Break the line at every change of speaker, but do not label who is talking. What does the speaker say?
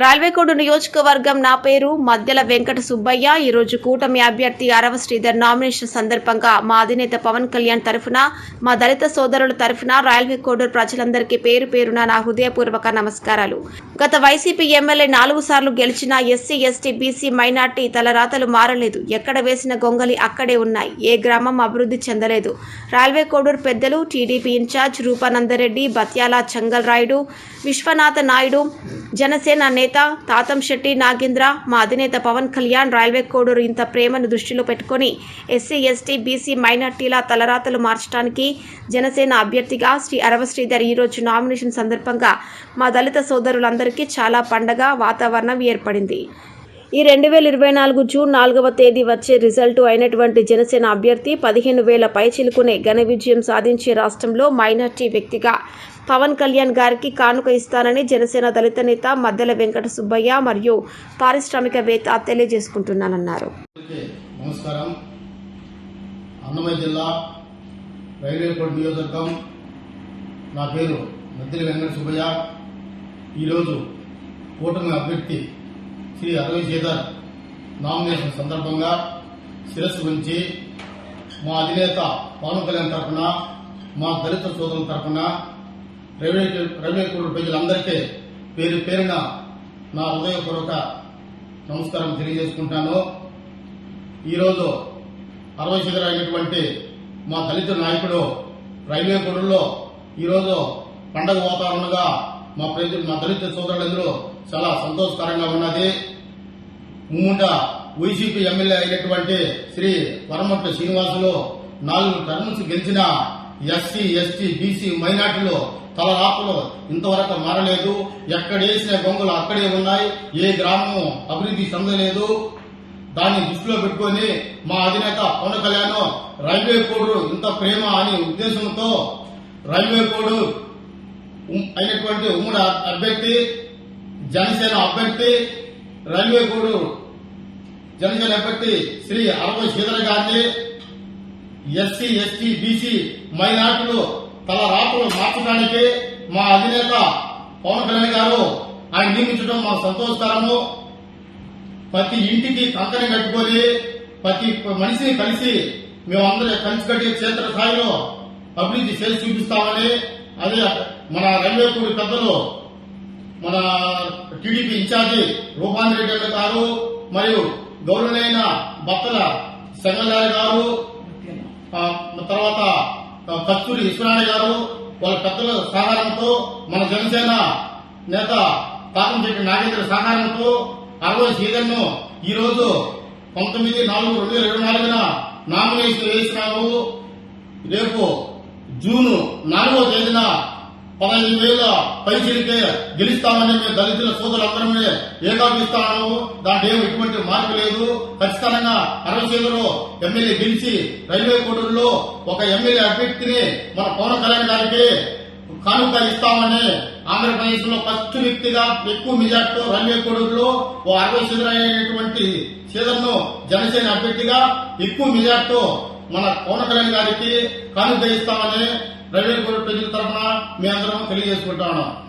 రాల్వేకోడు నియోజకవర్గం నా పేరు మధ్యల వెంకట సుబ్బయ్య. ఈరోజు కూటమి అభ్యర్థి అరవ శ్రీధర్ నామినేషన్ సందర్భంగా మా అధినేత పవన్ కళ్యాణ్ తరఫున మా దళిత సోదరుల తరఫున రైల్వే కోడూరు ప్రజలందరికీ పేరు పేరున నా హృదయపూర్వక నమస్కారాలు. గత వైసీపీ ఎమ్మెల్యే నాలుగు సార్లు గెలిచిన ఎస్సీ ఎస్టీ బీసీ మైనార్టీ తలరాతలు మారలేదు. ఎక్కడ వేసిన గొంగలి అక్కడే ఉన్నాయి. ఏ గ్రామం అభివృద్ధి చెందలేదు. రైల్వే కోడూరు పెద్దలు టీడీపీ ఇన్ఛార్జ్ రూపానందరెడ్డి బత్యాల చంగల్ రాయుడు విశ్వనాథ నాయుడు జనసేన నేత తాతం శెట్టి నాగేంద్ర మా అధినేత పవన్ కళ్యాణ్ రైల్వే కోడూరు ఇంత ప్రేమను దృష్టిలో పెట్టుకొని ఎస్సీ ఎస్టీ బీసీ మైనార్టీల తలరాతలు మార్చడానికి జనసేన అభ్యర్థిగా శ్రీ అరవ శ్రీధర్ ఈరోజు నామినేషన్ సందర్భంగా మా దళిత సోదరులందరికీ చాలా పండగ వాతావరణం ఏర్పడింది. ఈ రెండు వేల ఇరవై నాలుగు జూన్ నాలుగవ తేదీ వచ్చే రిజల్ట్ అయినటువంటి జనసేన అభ్యర్థి పదిహేను వేల పైచిలుకునే ఘన విజయం సాధించే రాష్ట్రంలో మైనార్టీ వ్యక్తిగా పవన్ కళ్యాణ్ గారికి కానుక ఇస్తానని జనసేన దళిత నేత మద్దెల వెంకట సుబ్బయ్య మరియు పారిశ్రామికవేత్త తెలియజేసుకుంటున్నానన్నారు.
నమస్కారం. అన్నమయ్య జిల్లా రైల్వే నియోజకవర్గం నా పేరు వెంకట సుబ్బయ్య. ఈరోజు కూటమి అభ్యర్థి శ్రీ అరవింద్ నామినేషన్ సందర్భంగా శిరస్సు ఉంచి మా అధినేత పవన్ కళ్యాణ్ తరఫున మా దళిత సోదరుల తరఫున రైల్వే రైల్వే కోడ్ ప్రజలందరికీ పేరు పేరున నా హృదయపూర్వక నమస్కారం తెలియజేసుకుంటాను. ఈరోజు అరవై అయినటువంటి మా దళిత నాయకుడు రైల్వే కోడల్లో ఈరోజు పండగ వాతావరణంగా మా ప్రజలు మా దళిత సోదరులందరూ చాలా సంతోషకరంగా ఉన్నది. ముందుగా వైసీపీ ఎమ్మెల్యే అయినటువంటి శ్రీ వరమట్ల శ్రీనివాసులు నాలుగు టర్మ్స్ గెలిచిన ఎస్సీ ఎస్టీ బీసీ మైనార్టీలు తలరాతలు ఇంతవరకు మారలేదు. ఎక్కడేసిన గొంగులు అక్కడే ఉన్నాయి. ఏ గ్రామం అభివృద్ధి చెందలేదు. దాన్ని దృష్టిలో పెట్టుకొని మా అధినేత పవన్ కళ్యాణ్ రైల్వే కోడ్ ఇంత ప్రేమ అనే ఉద్దేశంతో రైల్వే కోడ్ అయినటువంటి ఉమ్మడి అభ్యర్థి జనసేన అభ్యర్థి రైల్వే కోడ్ జనసేన అభ్యర్థి శ్రీ అరవై Sridhar Gandhi SC ST BC మైనార్టీలు తల రాత్రులు మార్చడానికి మా అధినేత పవన్ కళ్యాణ్ గారు ఆయన నియమించడం మాకు సంతోషకరము. ప్రతి ఇంటికి కంకణం కట్టుకొని ప్రతి మనిషిని కలిసి మేమందరం కలిసి కట్టి క్షేత్ర స్థాయిలో అభివృద్ధి చేసి చూపిస్తామని అదే మన రైల్వే కూడి పెద్దలు మన టీడీపీ ఇన్ఛార్జి రూపాంత్ రెడ్డి గారు మరియు గౌరవులైన భక్తుల సంగలారి గారు తర్వాత కస్తూరి విశ్వనారాయణ గారు వాళ్ళ పెద్దల సహకారంతో మన జనసేన నేత తాతంశెట్టి నాగేంద్ర సహకారంతో అరవై సీజన్ను ఈరోజు పంతొమ్మిది నాలుగు రెండు వేల ఇరవై నాలుగున నామినేషన్ వేసినాము రేపు జూన్ నాలుగో తేదీన పదహైదు వేల పైసలకే గెలుస్తామని మేము దళితుల సోదరులందరమే ఏకాపిస్తాము దాంట్లో ఏమి ఎటువంటి మార్పు లేదు. ఖచ్చితంగా అరవై ఎమ్మెల్యే గెలిచి రైల్వే కోటూరులో ఒక ఎమ్మెల్యే అభ్యర్థిని మన పవన్ కళ్యాణ్ గారికి కానుక ఇస్తామని ఆంధ్రప్రదేశ్లో ఫస్ట్ వ్యక్తిగా ఎక్కువ మెజార్టీతో రైల్వే కోడూరులో ఓ అరవై అయినటువంటి సీజన్ను జనసేన అభ్యర్థిగా ఎక్కువ మెజార్టీతో మన పవన్ కళ్యాణ్ గారికి కానుక ఇస్తామని రైల్వే ప్రజల తరఫున మీ అందరం తెలియజేసుకుంటా ఉన్నాం.